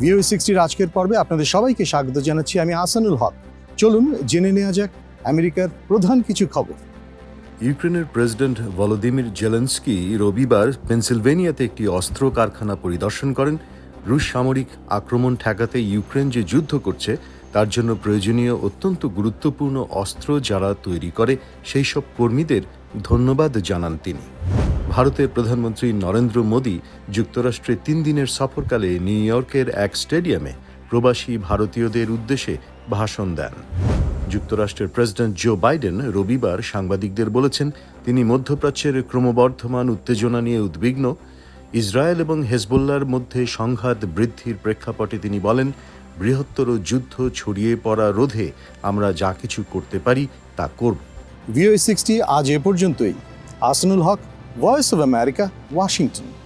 ভিও সিক্সটির আজকের পর্বে আপনাদের সবাইকে স্বাগত জানাচ্ছি আমি আসানুল হক। চলুন জেনে নেওয়া যাক আমেরিকার প্রধান কিছু খবর। ইউক্রেনের প্রেসিডেন্ট ভলোদিমির জেলেন্সকি রবিবার পেনসিলভেনিয়াতে একটি অস্ত্র কারখানা পরিদর্শন করেন। রুশ সামরিক আক্রমণ ঠেকাতে ইউক্রেন যে যুদ্ধ করছে, তার জন্য প্রয়োজনীয় অত্যন্ত গুরুত্বপূর্ণ অস্ত্র যারা তৈরি করে, সেই সব কর্মীদের ধন্যবাদ জানান তিনি। ভারতের প্রধানমন্ত্রী নরেন্দ্র মোদী যুক্তরাষ্ট্রে তিন দিনের সফরকালে নিউ ইয়র্কের এক স্টেডিয়ামে প্রবাসী ভারতীয়দের উদ্দেশ্যে ভাষণ দেন। যুক্তরাষ্ট্রের প্রেসিডেন্ট জো বাইডেন রবিবার সাংবাদিকদের বলেছেন, তিনি মধ্যপ্রাচ্যের ক্রমবর্ধমান উত্তেজনা নিয়ে উদ্বিগ্ন। ইসরায়েল এবং হেজবোল্লার মধ্যে সংঘাত বৃদ্ধির প্রেক্ষাপটে তিনি বলেন, বৃহত্তর যুদ্ধ ছড়িয়ে পড়া রোধে আমরা যা কিছু করতে পারি তা করব। ভিও সিক্সটি আজ এ পর্যন্তই। আসানুল হক Voice of America, Washington.